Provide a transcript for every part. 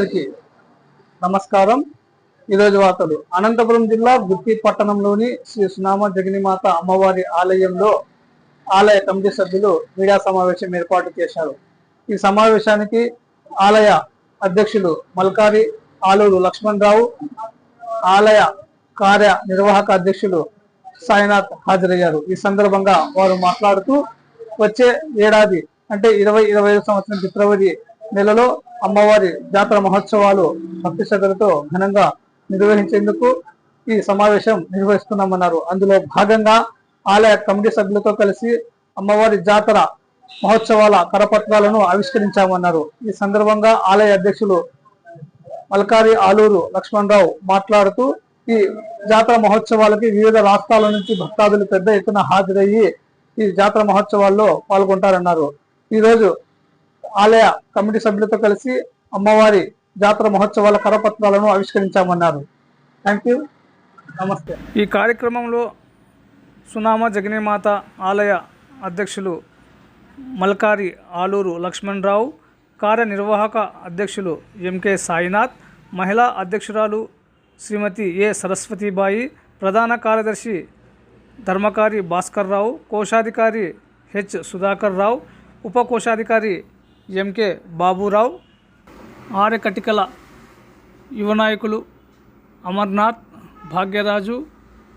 అందరికీ నమస్కారం. ఈరోజు వార్తలు. అనంతపురం జిల్లా గుత్తి పట్టణంలోని శ్రీ సునామ జగనిమాత అమ్మవారి ఆలయంలో ఆలయ కమిటీ సభ్యులు మీడియా సమావేశం ఏర్పాటు చేశారు. ఈ సమావేశానికి ఆలయ అధ్యక్షులు మల్కారి ఆలూరు లక్ష్మణ్ రావు ఆలయ కార్య నిర్వాహక అధ్యక్షులు సాయినాథ్ హాజరయ్యారు. ఈ సందర్భంగా వారు మాట్లాడుతూ వచ్చే ఏడాది అంటే ఇరవై ఇరవై సంవత్సరం ఫిబ్రవరి నెలలో అమ్మవారి జాతర మహోత్సవాలు భక్తి శ్రద్ధలతో ఘనంగా నిర్వహించేందుకు ఈ సమావేశం నిర్వహిస్తున్నామన్నారు. అందులో భాగంగా ఆలయ కమిటీ సభ్యులతో కలిసి అమ్మవారి జాతర మహోత్సవాల కరపత్రాలను ఆవిష్కరించామన్నారు. ఈ సందర్భంగా ఆలయ అధ్యక్షులు మల్కారి ఆలూరు లక్ష్మణరావు మాట్లాడుతూ ఈ జాతర మహోత్సవాలకి వివిధ రాష్ట్రాల నుంచి భక్తాదులు పెద్ద ఎత్తున హాజరయ్యి ఈ జాతర మహోత్సవాల్లో పాల్గొంటారన్నారు. ఈరోజు ఆలయ కమిటీ సభ్యులతో కలిసి అమ్మవారి జాతర మహోత్సవాల కరపత్రాలను ఆవిష్కరించామన్నారు. థ్యాంక్ యూ నమస్తే ఈ కార్యక్రమంలో సునామ జగనీమాత ఆలయ అధ్యక్షులు మల్కారి ఆలూరు లక్ష్మణరావు కార్యనిర్వాహక అధ్యక్షులు ఎంకే సాయినాథ్ మహిళా అధ్యక్షురాలు శ్రీమతి ఏ సరస్వతిబాయి ప్రధాన కార్యదర్శి ధర్మకారి భాస్కర్ రావు కోశాధికారి హెచ్ సుధాకర్ రావు ఉపకోశాధికారి ఎంకే బాబురావు ఆర్యకటికల యువ నాయకులు అమర్నాథ్ భాగ్యరాజు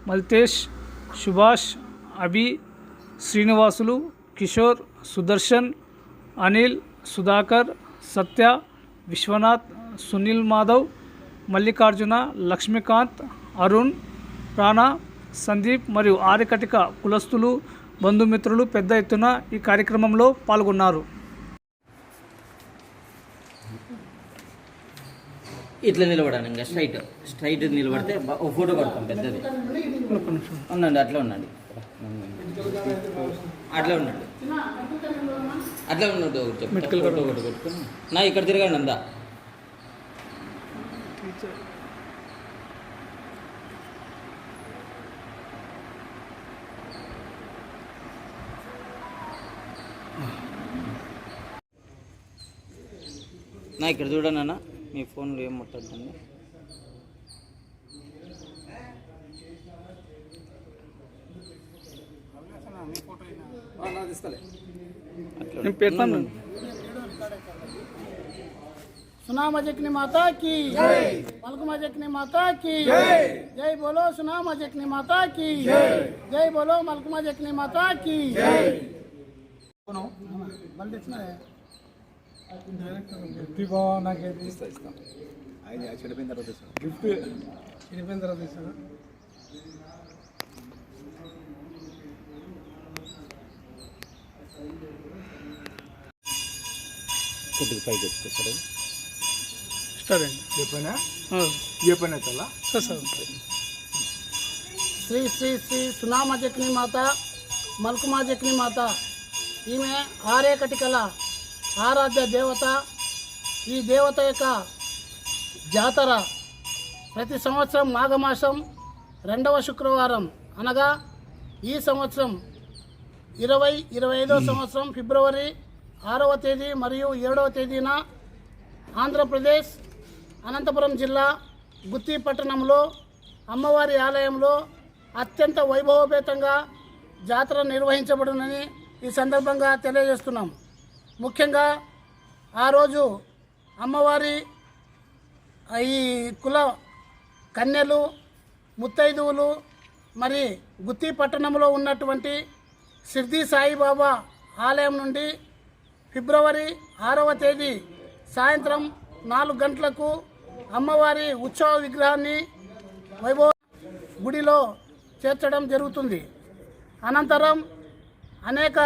మల్తేష్ సుభాష్ అభి శ్రీనివాసులు కిషోర్ సుదర్శన్ అనిల్ సుధాకర్ సత్య విశ్వనాథ్ సునీల్ మాధవ్ మల్లికార్జున లక్ష్మీకాంత్ అరుణ్ రాణా సందీప్ మరియు ఆరికటిక కులస్తులు బంధుమిత్రులు పెద్ద ఎత్తున ఈ కార్యక్రమంలో పాల్గొన్నారు. ఇట్లా నిలబడాను ఇంకా స్ట్రైట్ స్ట్రైట్ నిలబడితే ఓ ఫోటో పడతాం పెద్దది. ఉండండి అట్లా ఉండండి. అట్లా ఉండండి. అట్లా ఉన్నట్టు ఒకటి చెప్పు. ఫోటో ఒకటి పెట్టుకుని. నా ఇక్కడ తిరగండి అందా నా ఇక్కడ చూడండి అన్న. మీ ఫోన్లో ఏం ముట్టద్దండి అట్లా నేను పెడతాను सुनामा जकनी माता की मलकुमा जकनी माता की जय बोलो सुनामा जकनी माता की जय बोलो मलकुमा जकनी माता की కొద్దిగా పైకి ఎత్తుకొస్తారు స్టార్ట్ అండి సార్ సార్. శ్రీ శ్రీ శ్రీ సునామ జక్ని మాత మల్కుమా జక్ని మాత. ఈమె ఆరే కటికల ఆరాధ్య దేవత ఈ దేవత యొక్క జాతర ప్రతి సంవత్సరం మాఘమాసం రెండవ శుక్రవారం అనగా ఈ సంవత్సరం ఇరవై ఇరవై ఐదో సంవత్సరం ఫిబ్రవరి ఆరవ తేదీ మరియు ఏడవ తేదీన ఆంధ్రప్రదేశ్ అనంతపురం జిల్లా గుత్తి పట్టణంలో అమ్మవారి ఆలయంలో అత్యంత వైభవపేతంగా జాతర నిర్వహించబడునని ఈ సందర్భంగా తెలియజేస్తున్నాం. ముఖ్యంగా ఆ రోజు అమ్మవారి ఈ కుల కన్యలు ముత్తైదువులు మరి గుత్తి పట్టణంలో ఉన్నటువంటి సిద్ధి సాయిబాబా ఆలయం నుండి ఫిబ్రవరి ఆరవ తేదీ సాయంత్రం నాలుగు గంటలకు అమ్మవారి ఉత్సవ విగ్రహాన్ని వైభవ గుడిలో చేర్చడం జరుగుతుంది. అనంతరం అనేక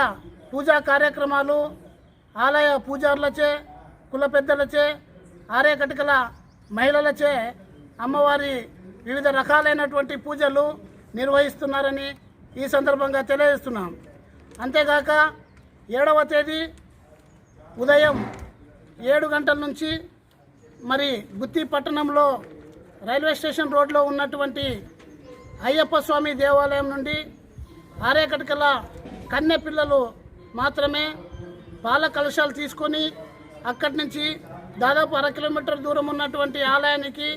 పూజా కార్యక్రమాలు ఆలయ పూజారులచే కుల పెద్దలచే ఆరేకటికల మహిళలచే అమ్మవారి వివిధ రకాలైనటువంటి పూజలు నిర్వహిస్తున్నారని ఈ సందర్భంగా తెలియజేస్తున్నాం. అంతేగాక ఏడవ తేదీ ఉదయం ఏడు గంటల నుంచి మరి గుత్తి పట్టణంలో రైల్వే స్టేషన్ రోడ్లో ఉన్నటువంటి అయ్యప్ప స్వామి దేవాలయం నుండి ఆరేకటికల కన్నె పిల్లలు మాత్రమే పాల కలశాలు తీసుకొని అక్కడి నుంచి దాదాపు అర కిలోమీటర్ దూరం ఉన్నటువంటి ఆలయానికి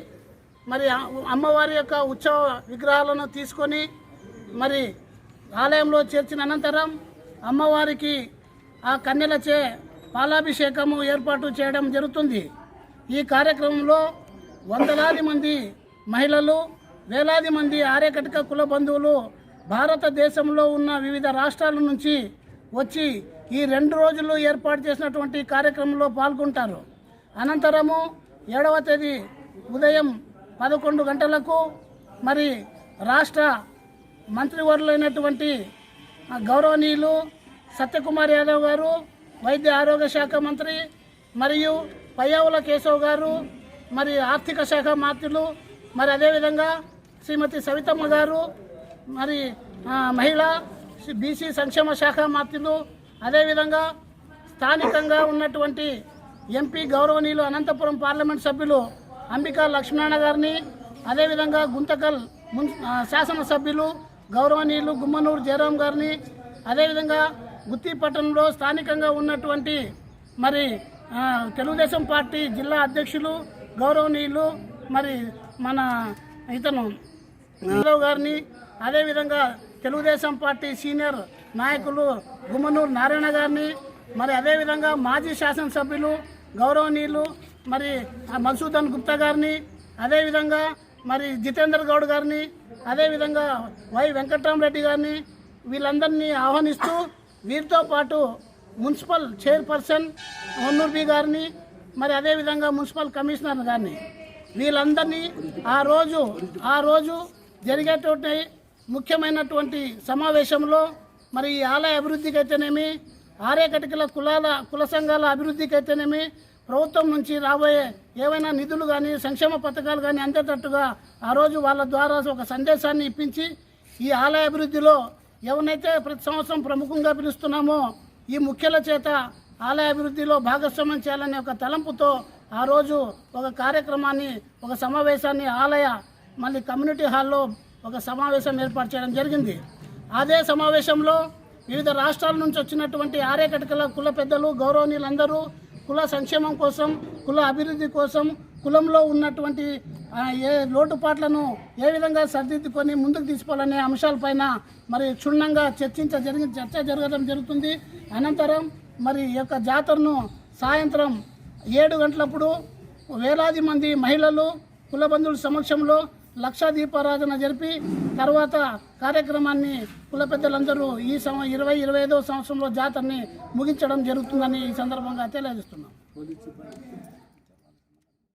మరి అమ్మవారి యొక్క ఉత్సవ విగ్రహాలను తీసుకొని మరి ఆలయంలో చేర్చిన అనంతరం అమ్మవారికి ఆ కన్యలచే పాలాభిషేకము ఏర్పాటు చేయడం జరుగుతుంది. ఈ కార్యక్రమంలో వందలాది మంది మహిళలు వేలాది మంది ఆర్యకటిక కుల బంధువులు భారతదేశంలో ఉన్న వివిధ రాష్ట్రాల నుంచి వచ్చి ఈ రెండు రోజులు ఏర్పాటు చేసినటువంటి కార్యక్రమంలో పాల్గొంటారు. అనంతరము ఏడవ తేదీ ఉదయం పదకొండు గంటలకు మరి రాష్ట్ర మంత్రివర్యులైనటువంటి గౌరవనీయులు సత్యకుమార్ యాదవ్ గారు వైద్య ఆరోగ్య శాఖ మంత్రి మరియు పయ్యావుల కేశవ్ గారు మరి ఆర్థిక శాఖ మంత్రులు మరి అదేవిధంగా శ్రీమతి సవితమ్మ గారు మరి మహిళ బీసీ సంక్షేమ శాఖ మంత్రులు అదేవిధంగా స్థానికంగా ఉన్నటువంటి ఎంపీ గౌరవనీయులు అనంతపురం పార్లమెంట్ సభ్యులు అంబికా లక్ష్మణ గారిని అదేవిధంగా గుంతకల్ మున్ శాసనసభ్యులు గౌరవనీయులు గుమ్మనూరు జయరాం గారిని అదేవిధంగా గుత్తి పట్టణంలో స్థానికంగా ఉన్నటువంటి మరి తెలుగుదేశం పార్టీ జిల్లా అధ్యక్షులు గౌరవనీయులు మరి మన ఇతను యాదవ్ గారిని అదేవిధంగా తెలుగుదేశం పార్టీ సీనియర్ నాయకులు గుమ్మనూరు నారాయణ గారిని మరి అదేవిధంగా మాజీ శాసనసభ్యులు గౌరవనీయులు మరి ఆ మధుసూదన్ గుప్తా గారిని అదేవిధంగా మరి జితేందర్ గౌడ్ గారిని అదేవిధంగా వై వెంకట్రామరెడ్డి గారిని వీళ్ళందరినీ ఆహ్వానిస్తూ వీరితో పాటు మున్సిపల్ చైర్పర్సన్ హొన్నూర్ బి గారిని మరి అదేవిధంగా మున్సిపల్ కమిషనర్ గారిని. వీళ్ళందరినీ ఆ రోజు ఆ రోజు జరిగేటువంటి ముఖ్యమైనటువంటి సమావేశంలో మరి ఈ ఆలయ అభివృద్ధికి అయితేనేమి ఆర్యకటికల కులాల కుల సంఘాల అభివృద్ధికి అయితేనేమి ప్రభుత్వం నుంచి రాబోయే ఏవైనా నిధులు కానీ సంక్షేమ పథకాలు కానీ అందేటట్టుగా ఆ రోజు వాళ్ళ ద్వారా ఒక సందేశాన్ని ఇప్పించి ఈ ఆలయ అభివృద్ధిలో ఎవరినైతే ప్రతి సంవత్సరం ప్రముఖంగా పిలుస్తున్నామో ఈ ముఖ్యుల చేత ఆలయ అభివృద్ధిలో భాగస్వామ్యం చేయాలనే ఒక తలంపుతో ఆ రోజు ఒక కార్యక్రమాన్ని ఒక సమావేశాన్ని ఆలయ మళ్ళీ కమ్యూనిటీ హాల్లో ఒక సమావేశం ఏర్పాటు చేయడం జరిగింది. అదే సమావేశంలో వివిధ రాష్ట్రాల నుంచి వచ్చినటువంటి ఆర్యకటకల కుల పెద్దలు గౌరవనీయులందరూ కుల సంక్షేమం కోసం కుల అభివృద్ధి కోసం కులంలో ఉన్నటువంటి ఏ లోటుపాట్లను ఏ విధంగా సరిదిద్దుకొని ముందుకు తీసుకోవాలనే అంశాలపైన మరి క్షుణ్ణంగా చర్చించ జరిగి చర్చ జరగడం జరుగుతుంది. అనంతరం మరి యొక్క జాతరను సాయంత్రం ఏడు గంటలప్పుడు వేలాది మంది మహిళలు కుల బంధువుల సమక్షంలో లక్ష దీపారాధన జరిపి తర్వాత కార్యక్రమాన్ని కుల పెద్దలందరూ ఈ సంవ ఇరవై ఇరవై ఐదో సంవత్సరంలో జాతరని ముగించడం జరుగుతుందని ఈ సందర్భంగా తెలియజేస్తున్నాం.